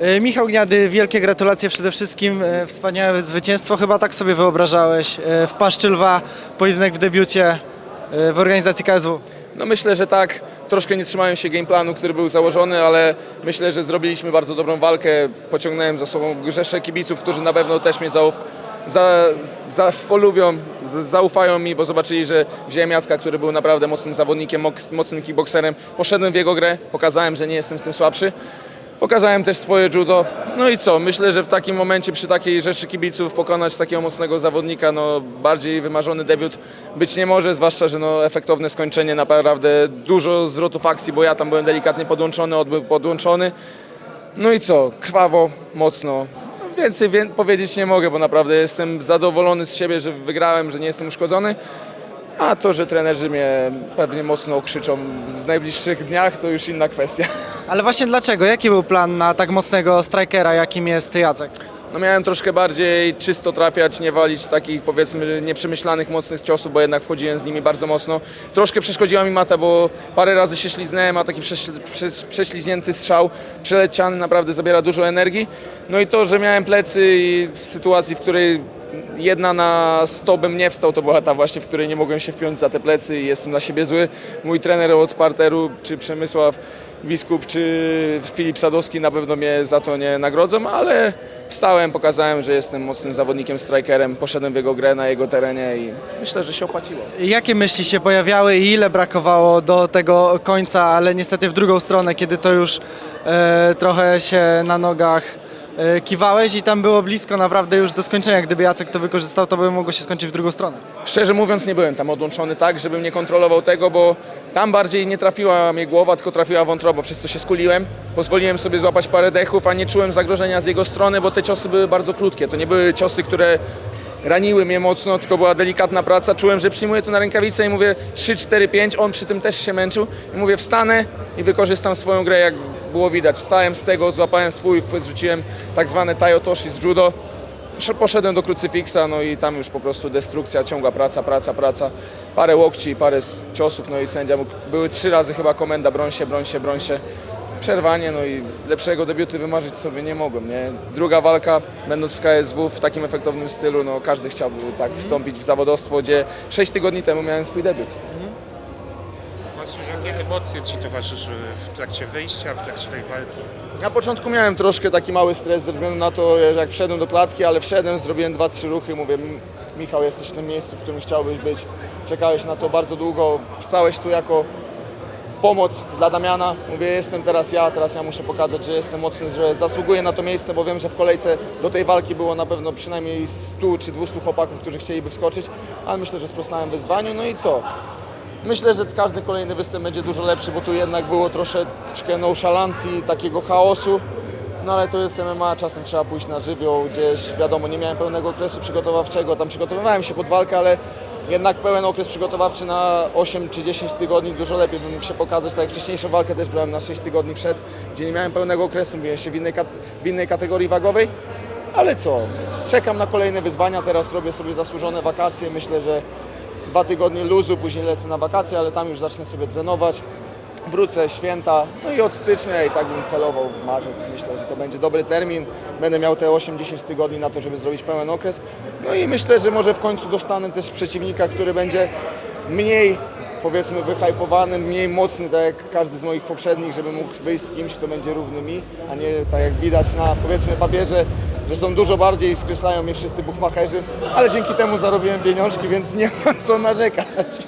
E, Michał Gniady, wielkie gratulacje przede wszystkim. E, Wspaniałe zwycięstwo. Chyba tak sobie wyobrażałeś. E, W Paszczy Lwa, pojedynek w debiucie w organizacji KSW. No myślę, że tak. Troszkę nie trzymałem się game planu, który był założony, ale myślę, że zrobiliśmy bardzo dobrą walkę. Pociągnąłem za sobą grzesze kibiców, którzy na pewno też mnie zauf- za, za, polubią, zaufają mi, bo zobaczyli, że wziąłem Jacka, który był naprawdę mocnym zawodnikiem, mocnym kickboxerem. Poszedłem w jego grę, pokazałem, że nie jestem w tym słabszy. Pokazałem też swoje judo. No i co? Myślę, że w takim momencie przy takiej rzeszy kibiców pokonać takiego mocnego zawodnika, no bardziej wymarzony debiut być nie może, zwłaszcza, że no efektowne skończenie, naprawdę dużo zwrotów akcji, bo ja tam byłem delikatnie podłączony, on był podłączony. No i co? Krwawo, mocno. No Więcej wie- powiedzieć nie mogę, bo naprawdę jestem zadowolony z siebie, że wygrałem, że nie jestem uszkodzony. A to, że trenerzy mnie pewnie mocno krzyczą w- najbliższych dniach, to już inna kwestia. Ale właśnie dlaczego? Jaki był plan na tak mocnego strikera, jakim jest Jacek? No miałem troszkę bardziej czysto trafiać, nie walić takich powiedzmy nieprzemyślanych, mocnych ciosów, bo jednak wchodziłem z nimi bardzo mocno. Troszkę przeszkodziła mi mata, bo parę razy się śliznąłem, a taki prześ, prześ, prześliźnięty strzał przeleciany naprawdę zabiera dużo energii. No i to, że miałem plecy i w sytuacji, w której jedna na 100 bym nie wstał, to była ta właśnie, w której nie mogłem się wpiąć za te plecy i jestem na siebie zły. Mój trener od parteru, czy Przemysław Biskup, czy Filip Sadowski na pewno mnie za to nie nagrodzą, ale wstałem, pokazałem, że jestem mocnym zawodnikiem, strikerem, poszedłem w jego grę na jego terenie i myślę, że się opłaciło. Jakie myśli się pojawiały i ile brakowało do tego końca, ale niestety w drugą stronę, kiedy to już e, trochę się na nogach kiwałeś i tam było blisko naprawdę już do skończenia. Gdyby Jacek to wykorzystał, to by mogło się skończyć w drugą stronę. Szczerze mówiąc nie byłem tam odłączony tak, żebym nie kontrolował tego, bo tam bardziej nie trafiła mnie głowa, tylko trafiła wątroba, przez co się skuliłem. Pozwoliłem sobie złapać parę dechów, a nie czułem zagrożenia z jego strony, bo te ciosy były bardzo krótkie. To nie były ciosy, które raniły mnie mocno, tylko była delikatna praca. Czułem, że przyjmuję to na rękawicę i mówię 3, 4, 5. On przy tym też się męczył. I mówię wstanę i wykorzystam swoją grę, jak było widać. Stałem z tego, złapałem swój chwyt, rzuciłem tak zwane tajotoshi z judo. Posz- Poszedłem do krucyfiksa, no i tam już po prostu destrukcja, ciągła praca, praca, praca. Parę łokci, parę ciosów, no i sędzia mógł, były trzy razy chyba komenda, broń się, broń się, broń się. Przerwanie, no i lepszego debiuty wymarzyć sobie nie mogłem, nie? Druga walka, będąc w KSW w takim efektownym stylu, no każdy chciałby tak wstąpić w zawodowstwo, gdzie sześć tygodni temu miałem swój debiut. Właśnie, jakie emocje Ci towarzyszyły w trakcie wyjścia, w trakcie tej walki? Na początku miałem troszkę taki mały stres ze względu na to, że jak wszedłem do klatki, ale wszedłem, zrobiłem dwa, trzy ruchy, mówię, "M- Michał, jesteś w tym miejscu, w którym chciałbyś być, czekałeś na to bardzo długo, stałeś tu jako pomoc dla Damiana, mówię, jestem teraz ja, teraz ja muszę pokazać, że jestem mocny, że zasługuję na to miejsce, bo wiem, że w kolejce do tej walki było na pewno przynajmniej 100 czy 200 chłopaków, którzy chcieliby wskoczyć, ale myślę, że sprostałem wyzwaniu, no i co? Myślę, że każdy kolejny występ będzie dużo lepszy, bo tu jednak było troszeczkę nonszalancji, takiego chaosu. No ale to jest MMA, czasem trzeba pójść na żywioł, gdzieś wiadomo, nie miałem pełnego okresu przygotowawczego, tam przygotowywałem się pod walkę, ale jednak pełen okres przygotowawczy na 8 czy 10 tygodni dużo lepiej bym mógł się pokazać. Tak jak wcześniejszą walkę też brałem na 6 tygodni przed, gdzie nie miałem pełnego okresu, byłem się w innej, w innej kategorii wagowej. Ale co, czekam na kolejne wyzwania, teraz robię sobie zasłużone wakacje, myślę, że dwa tygodnie luzu, później lecę na wakacje, ale tam już zacznę sobie trenować. Wrócę święta, no i od stycznia i tak bym celował w marzec. Myślę, że to będzie dobry termin. Będę miał te 8-10 tygodni na to, żeby zrobić pełen okres. No i myślę, że może w końcu dostanę też przeciwnika, który będzie mniej powiedzmy wyhypowany, mniej mocny, tak jak każdy z moich poprzednich, żeby mógł wyjść z kimś, kto będzie równy mi, a nie tak jak widać na powiedzmy papierze, że są dużo bardziej skreślają mnie wszyscy buchmacherzy, ale dzięki temu zarobiłem pieniążki, więc nie ma co narzekać.